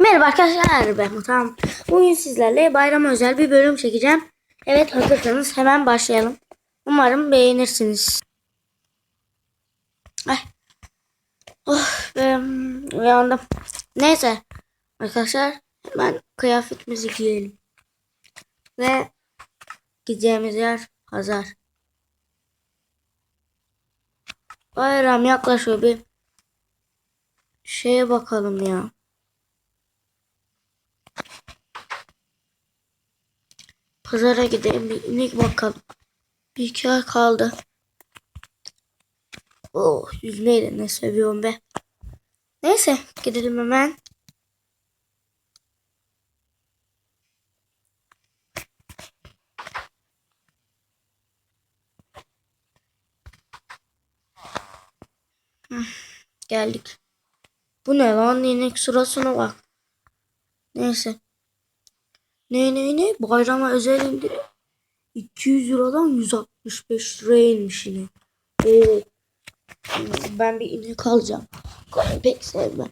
Merhaba arkadaşlar ben Mutam. Bugün sizlerle bayram özel bir bölüm çekeceğim. Evet hazırsanız hemen başlayalım. Umarım beğenirsiniz. Ay. Oh ben uyandım. Neyse arkadaşlar hemen kıyafetimizi giyelim. Ve gideceğimiz yer pazar. Bayram yaklaşıyor bir şeye bakalım ya. Pazara gidelim bir inek bakalım. Bir iki ay kaldı. Oh yüzmeyi de ne seviyorum be. Neyse gidelim hemen. Geldik. Bu ne lan inek sırasına bak. Neyse. Ne ne ne? Bayrama özel indirim. 200 liradan 165 liraya inmiş yine. Oo. Ben bir inek alacağım. Koyu pek sevmem.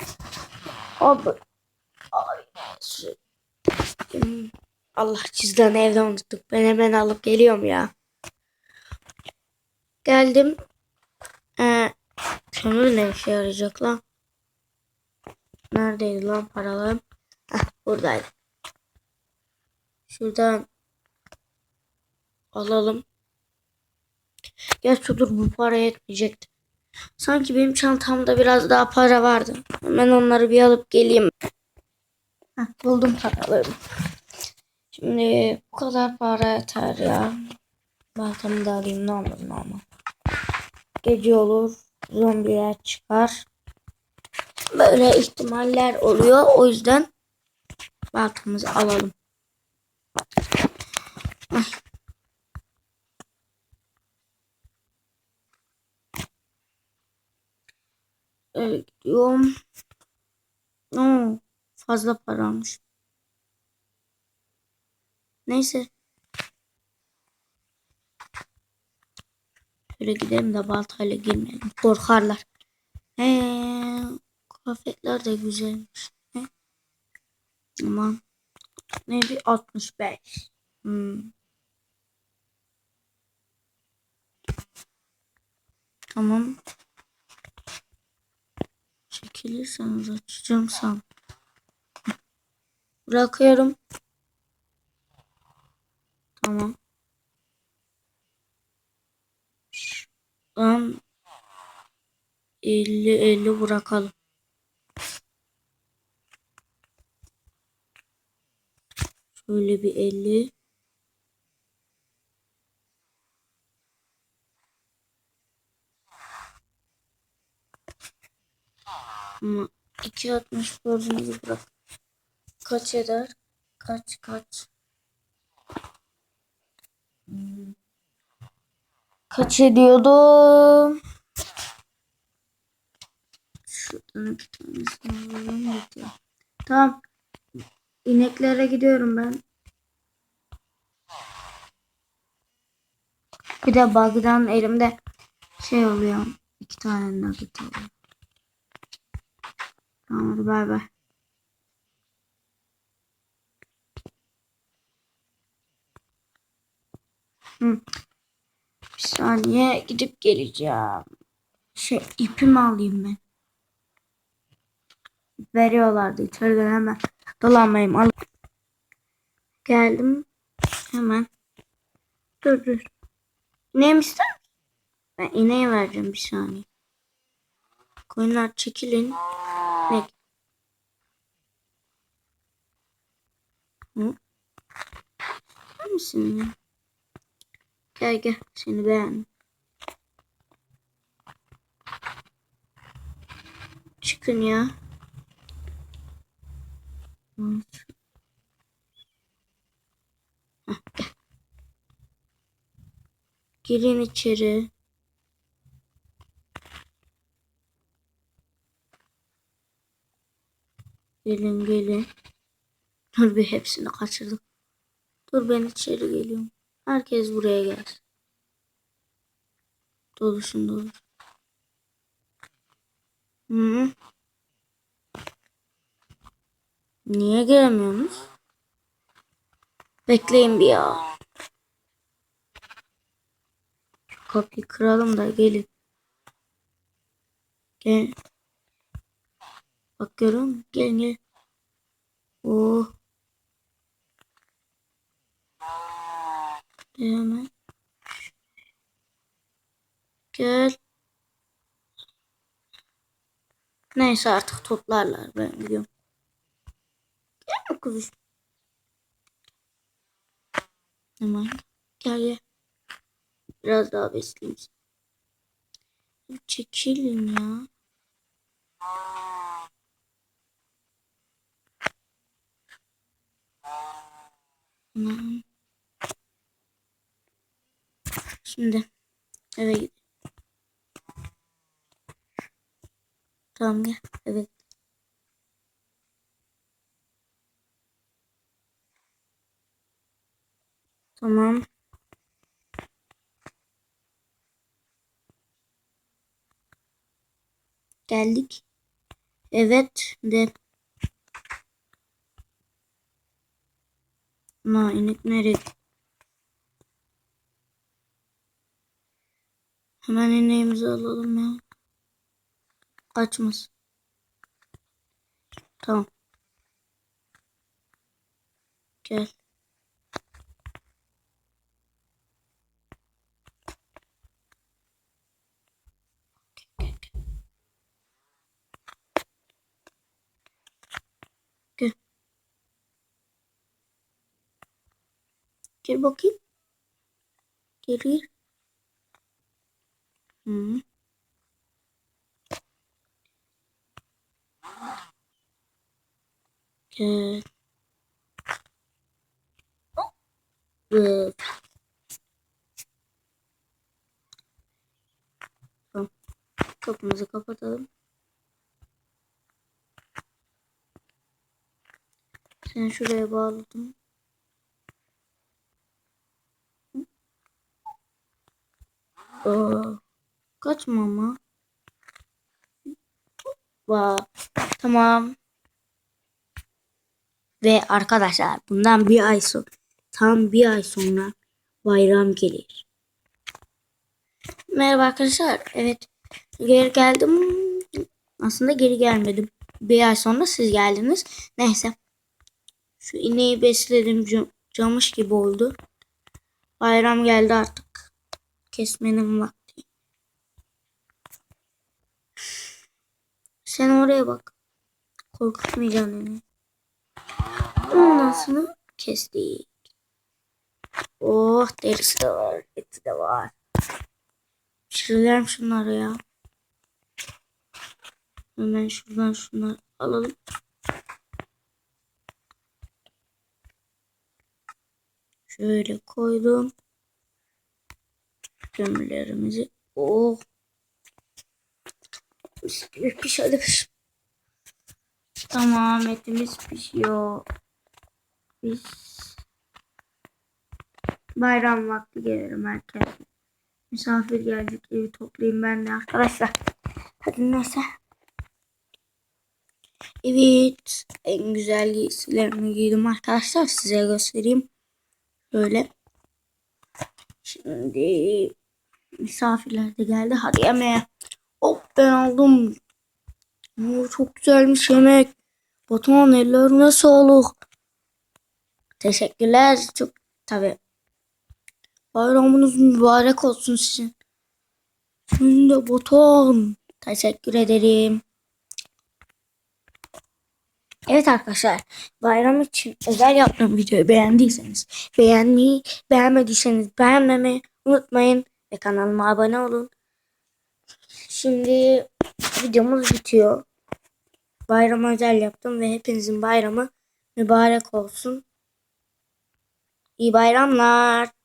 Abi. Hmm. Allah cüzdanı evde unuttuk. Ben hemen alıp geliyorum ya. Geldim. Ee, kömür ne işe yarayacak lan? Neredeydi lan paralarım? Heh, buradaydı. Şuradan alalım. Gerçi dur bu para yetmeyecekti. Sanki benim çantamda biraz daha para vardı. Hemen onları bir alıp geleyim. Heh, buldum paralarımı. Şimdi bu kadar para yeter ya. Baltamı da alayım ne olur ne olmaz. Gece olur. Zombiler çıkar. Böyle ihtimaller oluyor. O yüzden baltamızı alalım. Evet, gidiyorum. Oo, fazla paramış. Neyse. Şöyle gidelim de baltayla girmeyelim. Korkarlar. He, kıyafetler de güzelmiş. He. Aman. Ne bir 65. Hmm. Tamam. Çekilirseniz açacağım san. Bırakıyorum. Tamam. Şuradan 50 50 bırakalım. Şöyle bir 50. Ama 2.64'ümüzü bırak. Kaç eder? Kaç kaç? Kaç ediyordu? Şuradan bir tanesini alalım. Tamam. İneklere gidiyorum ben. Bir de bug'dan elimde şey oluyor. İki tane nugget oluyor. Tamam hadi bay bay. Bir saniye gidip geleceğim. Şey ipimi alayım ben. Veriyorlardı içeriden hemen dolanmayayım. Al. Geldim. Hemen. Dur dur. İneğim ister? Ben ineğe vereceğim bir saniye. Koyunlar çekilin. Ne? Hı? Sen misin ya? Gel gel seni beğendim. Çıkın ya. Girin içeri. Gelin gelin. Dur bir hepsini kaçırdım. Dur ben içeri geliyorum. Herkes buraya gelsin. Doluşun doluş. Hı. Niye gelemiyorsunuz? Bekleyin bir ya. Kapıyı kıralım da gelin. Gel. Bak görüyor musun? Gelin gelin. Oh. Hemen. Gel. Neyse artık toplarlar ben biliyorum. Kuzuş. Hemen gel gel. Biraz daha besleyeyim. Çekilin ya. Tamam. Şimdi eve gidelim. Tamam gel. Evet. Tamam. Geldik. Evet de. Na inek nereye? Hemen ineğimizi alalım ya. Kaçmasın. Tamam. Gel. Gel bakayım. Gel gel. Hı. Gel. Evet. Tamam. Kapımızı kapatalım. Seni şuraya bağladım. Aa, kaçma ama. Va, tamam. Ve arkadaşlar bundan bir ay sonra tam bir ay sonra bayram gelir. Merhaba arkadaşlar. Evet geri geldim. Aslında geri gelmedim. Bir ay sonra siz geldiniz. Neyse. Şu ineği besledim. Cam- Camış gibi oldu. Bayram geldi artık. Kesmenin vakti. Sen oraya bak. Korkutmayacaksın beni. Ondan kestik. Oh derisi de var. Eti de var. Pişirelim şunları ya. Hemen şuradan şunları alalım. Şöyle koydum. Kömürlerimizi. Oh. Pişirdik. Tamam etimiz pişiyor. Biz bayram vakti gelirim erken. Misafir gelecek evi toplayayım ben de arkadaşlar. Hadi neyse. Evet. En güzel giysilerimi giydim arkadaşlar. Size göstereyim. Böyle. Şimdi misafirler de geldi. Hadi yemeğe. Hop ben aldım. Oo, çok güzelmiş yemek. Batuhan ellerine sağlık. Teşekkürler. Çok tabi. Bayramınız mübarek olsun sizin. Sizin de Batuhan. Teşekkür ederim. Evet arkadaşlar bayram için özel yaptığım videoyu beğendiyseniz beğenmeyi beğenmediyseniz beğenmemeyi unutmayın ve kanalıma abone olun. Şimdi videomuz bitiyor. Bayram özel yaptım ve hepinizin bayramı mübarek olsun. İyi bayramlar.